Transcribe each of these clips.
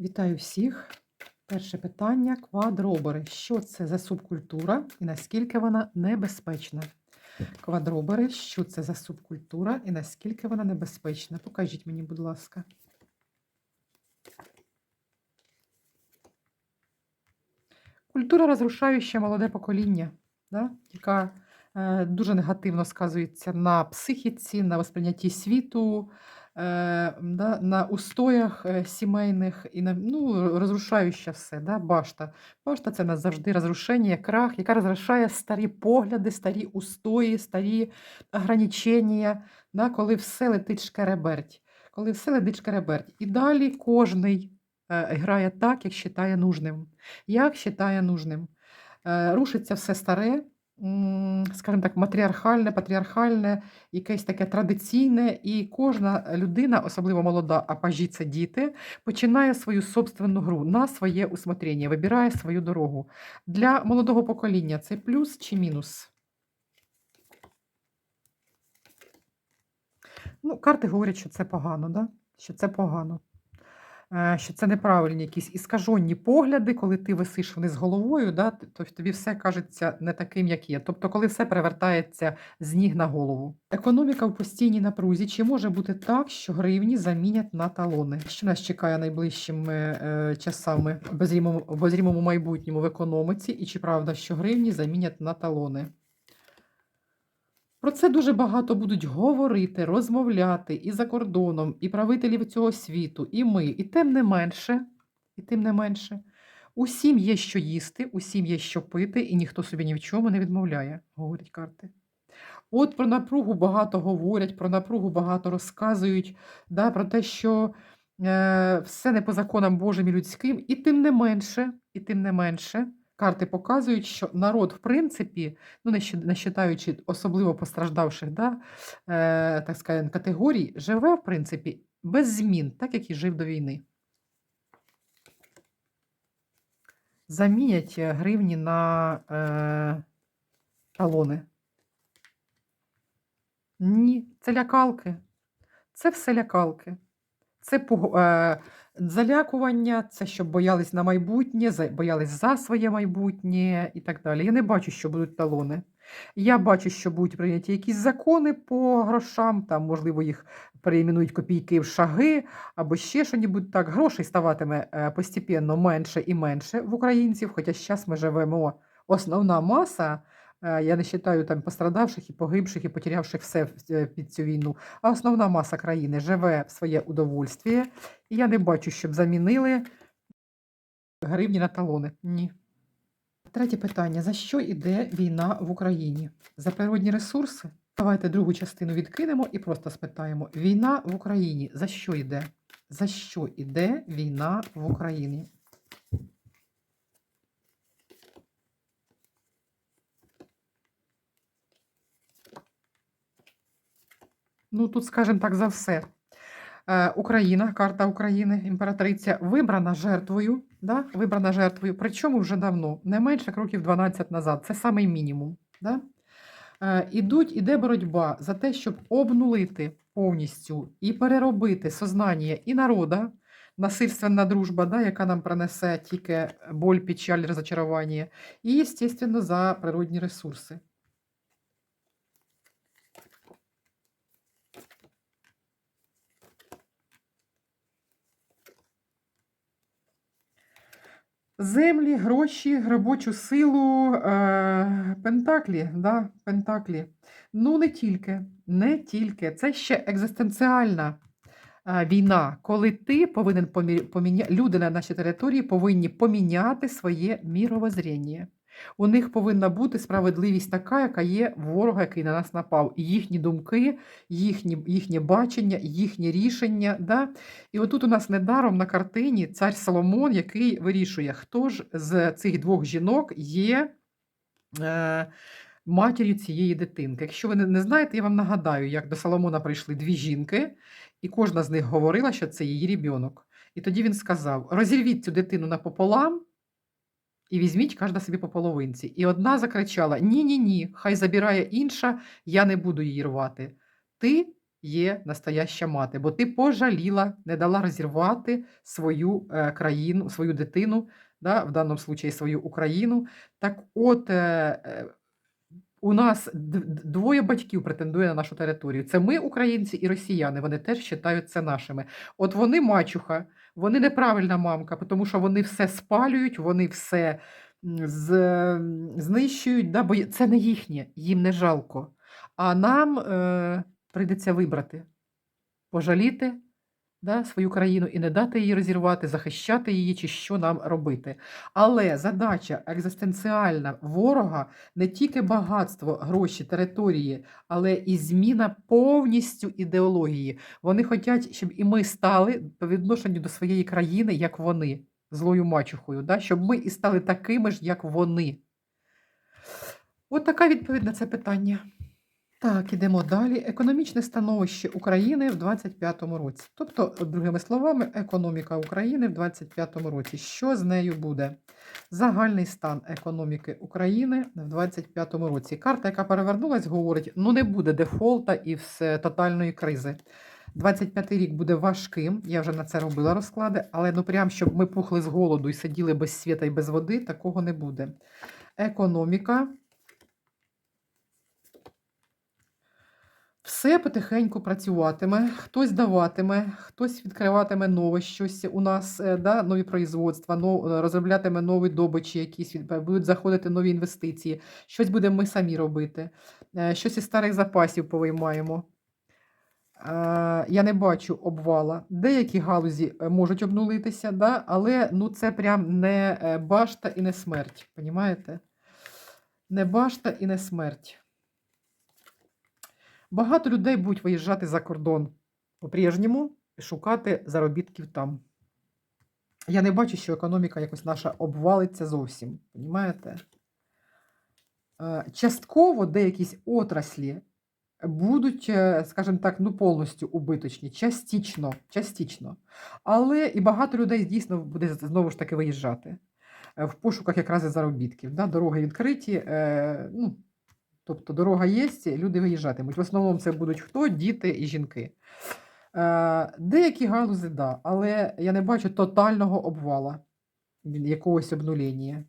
Вітаю всіх. Перше питання: квадробери. Що це за субкультура і наскільки вона небезпечна? Квадробери, що це за субкультура і наскільки вона небезпечна? Покажіть мені, будь ласка. Культура розрушаюча молоде покоління, да? яка е, дуже негативно сказується на психіці, на восприйнятті світу, да? на устоях е, сімейних і на ну, розрушаюча все. Да? Башта. Башта це назавжди розрушення, крах, яка розрушає старі погляди, старі устої, старі ограничення, да? коли все летить шкереберть. Коли все летить шкереберть. І далі кожний е, грає так, як вважає нужним. Як вважає нужним. Е, Рушиться все старе, скажімо так, матріархальне, патріархальне, якесь таке традиційне, і кожна людина, особливо молода, а пажі це діти, починає свою собственну гру на своє усмотрення, вибирає свою дорогу. Для молодого покоління це плюс чи мінус? Ну, карти говорять, що це погано, да? що це погано. Е, Що це неправильні якісь іскажені погляди, коли ти висиш вниз головою, да, то тобі все кажеться не таким, як є. Тобто, коли все перевертається з ніг на голову. Економіка в постійній напрузі. Чи може бути так, що гривні замінять на талони? Що нас чекає найближчими е, часами в обозрімому майбутньому в економіці? І чи правда, що гривні замінять на талони? Про це дуже багато будуть говорити, розмовляти і за кордоном, і правителів цього світу, і ми. І тим не менше, і тим не менше, усім є що їсти, усім є що пити, і ніхто собі ні в чому не відмовляє, говорять карти. От про напругу багато говорять, про напругу багато розказують, да, про те, що е, все не по законам Божим і людським, і тим не менше, і тим не менше, карти показують, що народ, в принципі, ну не считаючи особливо постраждавших да, е, так сказати, категорій, живе, в принципі, без змін, так як і жив до війни. Замінять е, гривні на е, талони. Ні, це лякалки. Це все лякалки. Це е, залякування, це щоб боялись на майбутнє, боялись за своє майбутнє і так далі. Я не бачу, що будуть талони. Я бачу, що будуть прийняті якісь закони по грошам, там, можливо, їх переіменують копійки в шаги, або ще щось так. Грошей ставатиме е, постепенно менше і менше в українців, хоча зараз ми живемо основна маса. Е, Я не вважаю там пострадавших і погибших, і потерявших все е, під цю війну. А основна маса країни живе в своє удовольствие. І я не бачу, щоб замінили гривні на талони. Ні. Третє питання: за що йде війна в Україні? За природні ресурси? Давайте другу частину відкинемо і просто спитаємо: війна в Україні за що йде? За що йде війна в Україні? Ну, тут, скажімо так, за все. Е, Україна, карта України, імператриця, вибрана жертвою, да? вибрана жертвою, причому вже давно, не менше років 12 назад, це самий мінімум. Да? Е, ідуть, іде боротьба за те, щоб обнулити повністю і переробити сознання і народа, насильственна дружба, да, яка нам принесе тільки боль, печаль, розочарування, і, звісно, за природні ресурси. Землі, гроші, робочу силу, е, пентаклі, да, пентаклі. Ну, не тільки, не тільки. Це ще екзистенціальна е, війна, коли ти повинен поміняти, люди на нашій території повинні поміняти своє міровоззріння. У них повинна бути справедливість така, яка є ворога, який на нас напав. Їхні думки, їхні, їхнє бачення, їхнє рішення. Да? І отут у нас недаром на картині цар Соломон, який вирішує, хто ж з цих двох жінок є е, матір'ю цієї дитинки. Якщо ви не, знаєте, я вам нагадаю, як до Соломона прийшли дві жінки, і кожна з них говорила, що це її ребенок. І тоді він сказав: розірвіть цю дитину напополам. І візьміть кожна собі по половинці. І одна закричала: Ні, ні, хай забирає інша, я не буду її рвати. Ти є настояща мати, бо ти пожаліла, не дала розірвати свою е, країну, свою дитину, да, в даному случаї свою Україну. Так от. Е, е, у нас двоє батьків претендує на нашу територію. Це ми, українці, і росіяни. Вони теж вважають це нашими. От вони мачуха, вони неправильна мамка, тому що вони все спалюють, вони все з, знищують, да, бо це не їхнє, їм не жалко. А нам е, прийдеться вибрати, пожаліти да, свою країну і не дати її розірвати, захищати її, чи що нам робити. Але задача екзистенціальна ворога не тільки багатство, гроші, території, але і зміна повністю ідеології. Вони хочуть, щоб і ми стали по відношенню до своєї країни, як вони, злою мачухою, да? щоб ми і стали такими ж, як вони. От така відповідь на це питання. Так, ідемо далі. Економічне становище України в 25-му році. Тобто, другими словами, економіка України в 25-му році. Що з нею буде? Загальний стан економіки України в 25-му році. Карта, яка перевернулась, говорить: ну не буде дефолта і все тотальної кризи. 25-й рік буде важким. Я вже на це робила розклади, але ну прям щоб ми пухли з голоду і сиділи без світа і без води, такого не буде. Економіка. Все потихеньку працюватиме, хтось даватиме, хтось відкриватиме нове щось у нас, е, да, нові производства, но, е, розроблятиме нові добичі, якісь будуть заходити нові інвестиції, щось будемо ми самі робити, е, щось із старих запасів повиймаємо. Я не бачу обвала. Деякі галузі можуть обнулитися, да, але ну, це прям не башта і не смерть. Понімаєте? Не башта і не смерть. Багато людей будуть виїжджати за кордон по-прежньому шукати заробітків там. Я не бачу, що економіка якось наша обвалиться зовсім. Понімаєте? Е, Частково деякісь отраслі будуть, е, скажімо так, ну повністю убиточні, частично, частично. Але і багато людей дійсно буде знову ж таки виїжджати е, в пошуках якраз і заробітків. Да? Дороги відкриті. Ну, тобто дорога є, люди виїжджатимуть. В основному це будуть хто? Діти і жінки. Е, Деякі галузи, да, але я не бачу тотального обвала, якогось обнулення.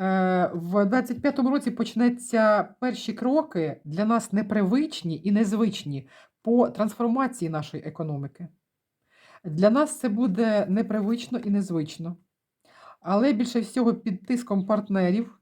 Е, В 25-му році почнеться перші кроки для нас непривичні і незвичні по трансформації нашої економіки. Для нас це буде непривично і незвично. Але більше всього під тиском партнерів,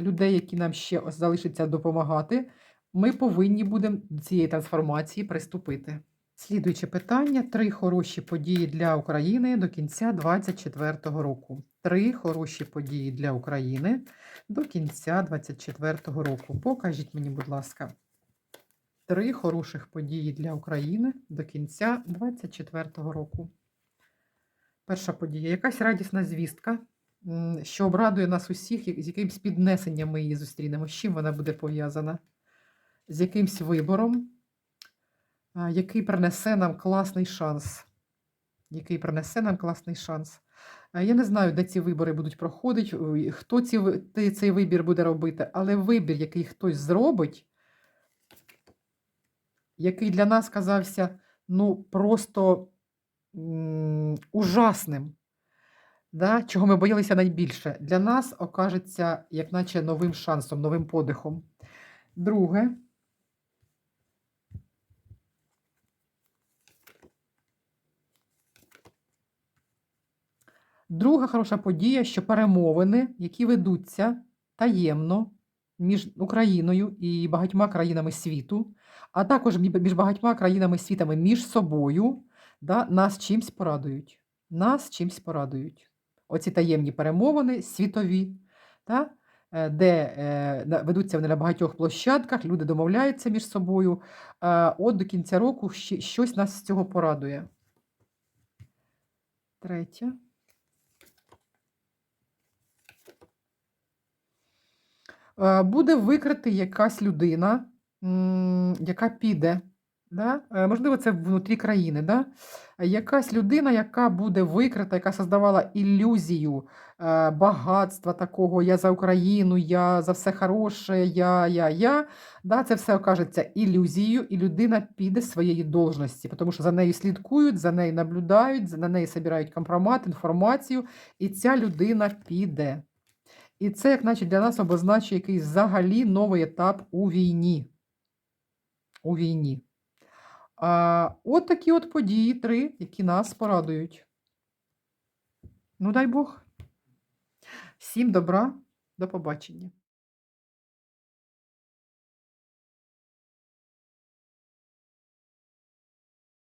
людей, які нам ще ось залишиться допомагати, ми повинні будемо до цієї трансформації приступити. Слідуюче питання: три хороші події для України до кінця 2024 року. Три хороші події для України до кінця 2024 року. Покажіть мені, будь ласка, три хороших події для України до кінця 2024 року. Перша подія. Якась радісна звістка, що обрадує нас усіх, з якимсь піднесенням ми її зустрінемо. З чим вона буде пов'язана? З якимсь вибором, який принесе нам класний шанс. Який принесе нам класний шанс. Я не знаю, де ці вибори будуть проходити, хто ці, цей вибір буде робити, але вибір, який хтось зробить, який для нас казався ну, просто ужасним, да, чого ми боялися найбільше, для нас окажеться, як наче новим шансом, новим подихом. Друге. Друга хороша подія, що перемовини, які ведуться таємно між Україною і багатьма країнами світу, а також між багатьма країнами світами між собою, да, нас чимсь порадують. Нас чимсь порадують. Оці таємні перемовини світові, та, е, де е, ведуться вони на багатьох площадках, люди домовляються між собою. Е, От до кінця року щось нас з цього порадує. Третє. Буде викрити якась людина, яка піде Да? Е, Можливо, це внутрі країни. Да? Е, Якась людина, яка буде викрита, яка создавала ілюзію е, багатства такого, я за Україну, я за все хороше, я, я, я. Да? Це все окажеться ілюзією, і людина піде з своєї должності, тому що за нею слідкують, за нею наблюдають, за- неї збирають компромат, інформацію, і ця людина піде. І це, як наче, для нас обозначує якийсь взагалі новий етап у війні. У війні. А, от такі от події, три, які нас порадують. Ну, дай Бог. Всім добра, до побачення.